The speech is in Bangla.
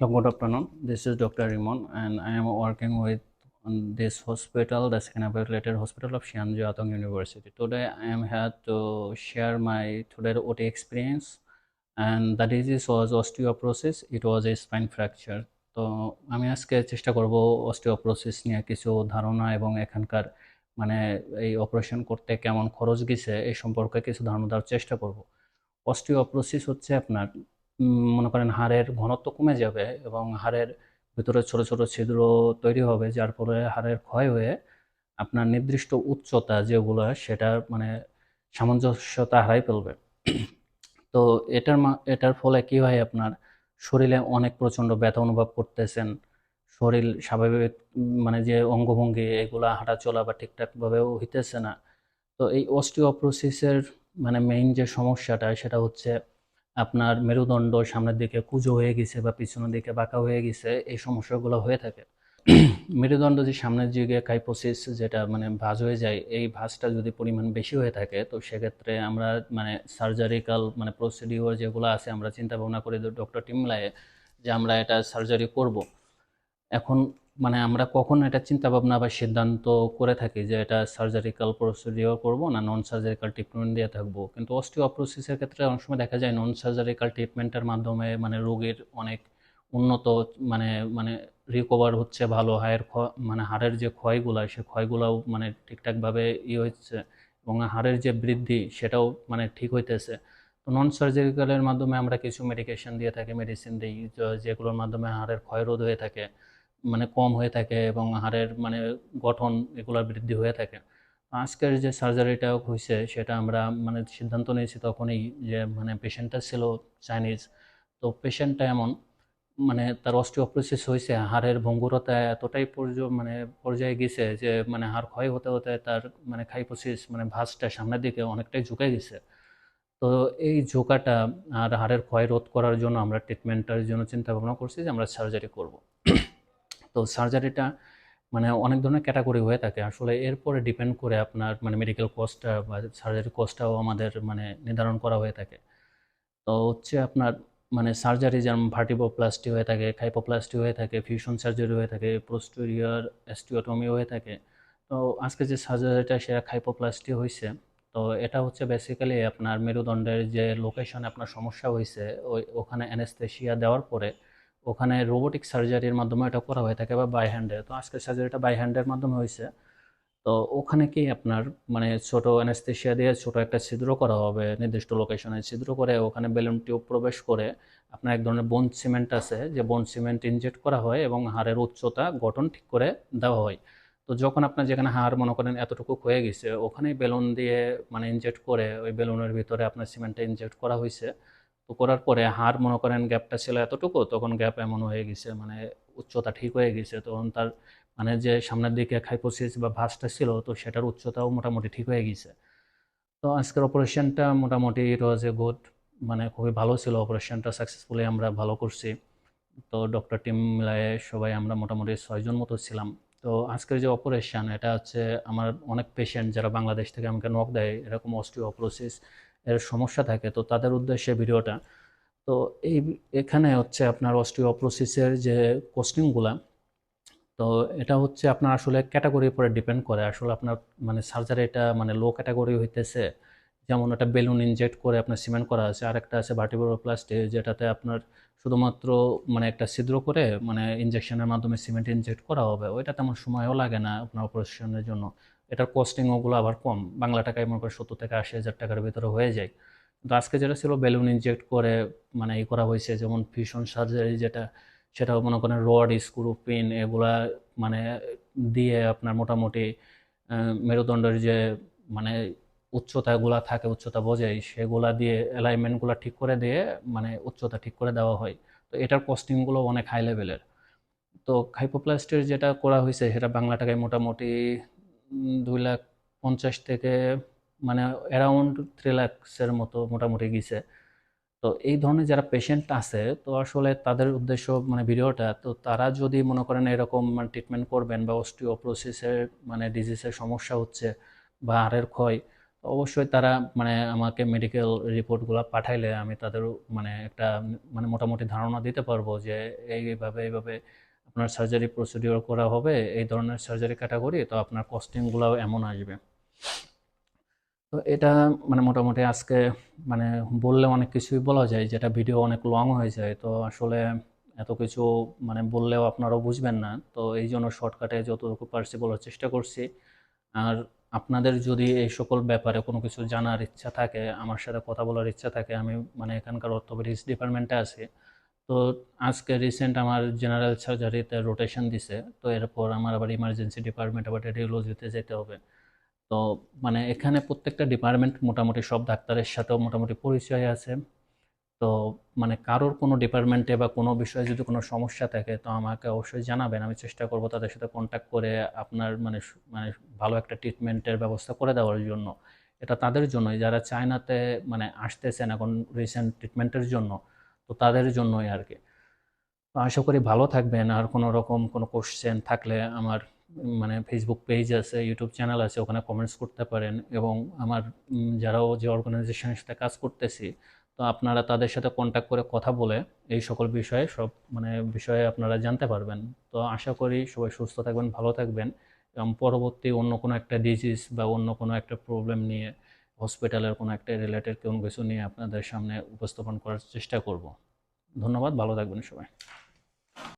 Hello, good afternoon. This is Dr. Rimon, and I am working with um, this hospital, the second affiliated hospital of Xianzhou Atong University. Today, I am here to share my today OT experience, and the disease was osteoporosis. It was a spine fracture. তো আমি আজকে চেষ্টা করব অস্টিওপ্রোসিস নিয়ে কিছু ধারণা এবং এখানকার মানে এই অপারেশন করতে কেমন খরচ গেছে এই সম্পর্কে কিছু ধারণা দেওয়ার চেষ্টা করব অস্টিওপ্রোসিস হচ্ছে আপনার মনে করেন হাড়ের ঘনত্ব কমে যাবে এবং হাড়ের ভিতরে ছোট ছোট ছিদ্র তৈরি হবে, যার ফলে হাড়ের ক্ষয় হয়ে আপনার নির্দিষ্ট উচ্চতা যেগুলো, সেটা মানে সামঞ্জস্যতা হারাই ফেলবে। তো এটার এটার ফলে কি হয় আপনার? শরীরে অনেক প্রচণ্ড ব্যথা অনুভব করতেছেন। শরীর স্বাভাবিক মানে যে অঙ্গভঙ্গি, এগুলো হাঁটা চলা বা ঠিকঠাকভাবেও হইতেছে না। তো এই অস্টিওপ্রোসিসের মানে মেইন যে সমস্যাটা, সেটা হচ্ছে আপনার মেরুদণ্ড সামনের দিকে কুজো হয়ে গেছে বা পিছনের দিকে বাঁকা হয়ে গেছে, এই সমস্যাগুলো হয়ে থাকে। মেরুদণ্ড যে সামনের দিকে কাইপোসিস যেটা মানে ভাঁজ হয়ে যায়, এই ভাঁজটা যদি পরিমাণ বেশি হয়ে থাকে, তো সেক্ষেত্রে আমরা মানে সার্জারিক্যাল মানে প্রসিডিওর যেগুলো আছে, আমরা চিন্তা ভাবনা করি ডক্টর টিমলায়ে যে আমরা এটা সার্জারি করব। এখন মানে আমরা কখন এটা চিন্তা ভাবনা বা সিদ্ধান্ত করে থাকি যে এটা সার্জারিক্যাল প্রসিডিওর করব না নন সার্জারিক্যাল ট্রিটমেন্ট দিয়ে থাকব। কিন্তু অস্টিওপ্রোসিসের ক্ষেত্রে অনেক সময় দেখা যায় নন সার্জারিক্যাল ট্রিটমেন্টের মাধ্যমে মানে রোগীর অনেক উন্নত মানে মানে রিকভার হচ্ছে ভালো, হাড়ের মানে হাড়ের যে ক্ষয়গুলো, সে ক্ষয়গুলোও মানে ঠিকঠাকভাবে ই হচ্ছে এবং হাড়ের যে বৃদ্ধি সেটাও মানে ঠিক হইতেছে। তো নন সার্জারিক্যালের মাধ্যমে আমরা কিছু মেডিকেশন দিয়ে থাকি মেডিসিন দিই যেগুলোর মাধ্যমে হাড়ের ক্ষয়রোধ হয়ে থাকে। মানে কম হয়ে থাকে এবং হাড়ের মানে গঠন এগুলোর বৃদ্ধি হয়ে থাকে। আজকের যে সার্জারিটা হয়েছে সেটা আমরা মানে সিদ্ধান্ত নিয়েছি তখনই যে মানে পেশেন্টটা ছিল চাইনিজ তো পেশেন্টটা এমন মানে তার অস্টিওপ্রোসিস হয়েছে হাড়ের ভঙ্গুরতা এতটাই পর্য মানে পর্যায়ে গেছে যে মানে হাড় ক্ষয় হতে হতে তার মানে খাইপোসিস মানে ভাঁজটা সামনের দিকে অনেকটাই ঝুঁকে গেছে। তো এই ঝোঁকাটা আর হাড়ের ক্ষয় রোধ করার জন্য আমরা ট্রিটমেন্টটার জন্য চিন্তা ভাবনা করছি যে আমরা সার্জারি করব। তো সার্জারিটা মানে অনেক ধরনের ক্যাটাগরি হয়ে থাকে। আসলে এরপরে ডিপেন্ড করে আপনার মানে মেডিকেল কস্টটা বা সার্জারি কস্টটাও আমাদের মানে নির্ধারণ করা হয়ে থাকে। তো হচ্ছে আপনার মানে সার্জারি যেমন ভার্টিবোপ্লাস্টি হয়ে থাকে খাইপোপ্লাস্টি হয়ে থাকে ফিউশন সার্জারি হয়ে থাকে পোস্টেরিয়র অ্যাস্টিওটমি হয়ে থাকে। তো আজকে যে সার্জারিটা সেটা খাইপোপ্লাস্টি হয়েছে তো এটা হচ্ছে বেসিক্যালি আপনার মেরুদণ্ডের যে লোকেশনে আপনার সমস্যা হয়েছে ওই ওখানে অ্যানেস্থেশিয়া দেওয়ার পরে ওখানে রোবোটিক সার্জারির মাধ্যমে এটা করা হয়ে থাকে বা বাই হ্যান্ডে তো আজকের সার্জারিটা বাই হ্যান্ডের মাধ্যমে হয়েছে। তো ওখানে কি আপনার মানে ছোট অ্যানেস্থেশিয়া দিয়ে ছোট একটা ছিদ্র করা হবে, নির্দিষ্ট লোকেশনে ছিদ্র করে ওখানে বেলুন টিউব প্রবেশ করে আপনার এক ধরনের বোন সিমেন্ট আছে, যে বোন সিমেন্ট ইনজেক্ট করা হয় এবং হাড়ের উচ্চতা গঠন ঠিক করে দেওয়া হয়। তো যখন আপনার যেখানে হাড় মনে করেন এতটুকু হয়ে গেছে, ওখানেই বেলুন দিয়ে মানে ইনজেক্ট করে ওই বেলুনের ভিতরে আপনার সিমেন্টটা ইনজেক্ট করা হয়েছে। তো করার পরে হাড় মনে করেন গ্যাপটা ছিল এতটুকু, তখন গ্যাপ এমন হয়ে গেছে মানে উচ্চতা ঠিক হয়ে গেছে, তখন তার মানে যে সামনের দিকে খাইপোসিস বা ভাসটা ছিল, তো সেটার উচ্চতাও মোটামুটি ঠিক হয়ে গেছে। তো আজকের অপারেশনটা মোটামুটি ইট ওয়াজ এ গুড মানে খুবই ভালো ছিল অপারেশনটা সাকসেসফুলি আমরা ভালো করছি। তো ডক্টর টিম মিলায়ে সবাই আমরা মোটামুটি ছয়জন মতো ছিলাম। তো আজকের যে অপারেশন এটা হচ্ছে আমার অনেক পেশেন্ট যারা বাংলাদেশ থেকে আমাকে নক দেয়, এরকম অস্টিওপ্রোসিস এর সমস্যা থাকে। তো তাদের উদ্দেশ্যে ভিডিওটা। তো এই এখানে হচ্ছে আপনার অস্টিওপ্রোসিসের যে কোস্টিংগুলা তো এটা হচ্ছে আপনার আসলে ক্যাটাগরির উপরে ডিপেন্ড করে। আসলে আপনার মানে সার্জারি এটা মানে লো ক্যাটাগরি হইতেছে। যেমন একটা বেলুন ইনজেক্ট করে আপনার সিমেন্ট করা আছে আর একটা আছে ভার্টিব্রোপ্লাস্টি যেটাতে আপনার শুধুমাত্র মানে একটা ছিদ্র করে মানে ইনজেকশনের মাধ্যমে সিমেন্ট ইনজেক্ট করা হবে। ওইটা তেমন সময়ও লাগে না আপনার অপারেশনের জন্য। এটার কস্টিং ওগুলো আবার কম। বাংলা টাকায় মনে করে সত্তর থেকে আশি হাজার টাকার ভিতরে হয়ে যায়। কিন্তু আজকে যেটা ছিল বেলুন ইনজেক্ট করে মানে ই করা হয়েছে, যেমন ফিউশন সার্জারি যেটা, সেটাও মনে করেন রড স্ক্রু পিন এগুলা মানে দিয়ে আপনার মোটামুটি মেরুদণ্ডের যে মানে উচ্চতাগুলা থাকে, উচ্চতা বোঝাই সেগুলা দিয়ে অ্যালাইনমেন্টগুলো ঠিক করে দিয়ে মানে উচ্চতা ঠিক করে দেওয়া হয়। তো এটার কস্টিংগুলো অনেক হাই লেভেলের তো হাইপোপ্লাস্টের যেটা করা হয়েছে সেটা বাংলা টাকায় মোটামুটি দুই লাখ পঞ্চাশ থেকে মানে অ্যারাউন্ড থ্রি লাখসের মতো মোটামুটি গেছে তো এই ধরনের যারা পেশেন্ট আছে, তো আসলে তাদের উদ্দেশ্য মানে ভিডিওটা, তো তারা যদি মনে করেন এরকম মানে ট্রিটমেন্ট করবেন বা অস্টিওপ্রোসিসের মানে ডিজিজের সমস্যা হচ্ছে বা হাড়ের ক্ষয় অবশ্যই তারা মানে আমাকে মেডিকেল রিপোর্টগুলো পাঠাইলে আমি তাদের মানে একটা মানে মোটামুটি ধারণা দিতে পারব যে এইভাবে এইভাবে আপনার সার্জারি প্রসিডিওর করা হবে, এই ধরনের সার্জারি ক্যাটাগরি তো আপনার কস্টিংগুলোও এমন আসবে। তো এটা মানে মোটামুটি আজকে মানে বললে অনেক কিছুই বলা যায়, যেটা ভিডিও অনেক লং হয়ে যায়, তো আসলে এত কিছু মানে বললেও আপনারাও বুঝবেন না। তো এই জন্য শর্টকাটে যতটুকু পারছি বলার চেষ্টা করছি। আর আপনাদের যদি এই সকল ব্যাপারে কোনো কিছু জানার ইচ্ছা থাকে, আমার সাথে কথা বলার ইচ্ছা থাকে, আমি মানে এখানকার অর্থোপেডিক্স ডিপার্টমেন্টে আছি, তো আজকে রিসেন্ট আমার জেনারেল সার্জারিতে রোটেশন দিছে, তো এরপর আমার আবার ইমার্জেন্সি ডিপার্টমেন্ট আবার রেডিওলজিতে যেতে হবে। তো মানে এখানে প্রত্যেকটা ডিপার্টমেন্ট মোটামুটি সব ডাক্তারের সাথেও মোটামুটি পরিচয় আছে। তো মানে কারোর কোনো ডিপার্টমেন্টে বা কোনো বিষয়ে যদি কোনো সমস্যা থাকে, তো আমাকে অবশ্যই জানাবেন। আমি চেষ্টা করব তাদের সাথে কন্ট্যাক্ট করে আপনার মানে মানে ভালো একটা ট্রিটমেন্টের ব্যবস্থা করে দেওয়ার জন্য। এটা তাদের জন্যই। যারা চায়নাতে মানে আসতেছেন এখন রিসেন্ট ট্রিটমেন্টের জন্য, তো তাদের জন্যই আর কি তো আশা করি ভালো থাকবেন। আর কোনো রকম কোনো কোশ্চেন থাকলে আমার মানে ফেসবুক পেজ আছে ইউটিউব চ্যানেল আছে, ওখানে কমেন্টস করতে পারেন। এবং আমার যারাও যে অর্গানাইজেশনের সাথে কাজ করতেছি তো আপনারা তাদের সাথে কন্ট্যাক্ট করে কথা বলে এই সকল বিষয়ে সব মানে বিষয়ে আপনারা জানতে পারবেন। তো আশা করি সবাই সুস্থ থাকবেন, ভালো থাকবেন এবং পরবর্তী অন্য কোনো একটা ডিজিজ বা অন্য কোনো একটা প্রবলেম নিয়ে হসপিটালের কোনো একটা রিলেটেড কোনো কিছু নিয়ে আপনাদের সামনে উপস্থাপন করার চেষ্টা করব। ধন্যবাদ, ভালো থাকবেন সবাই।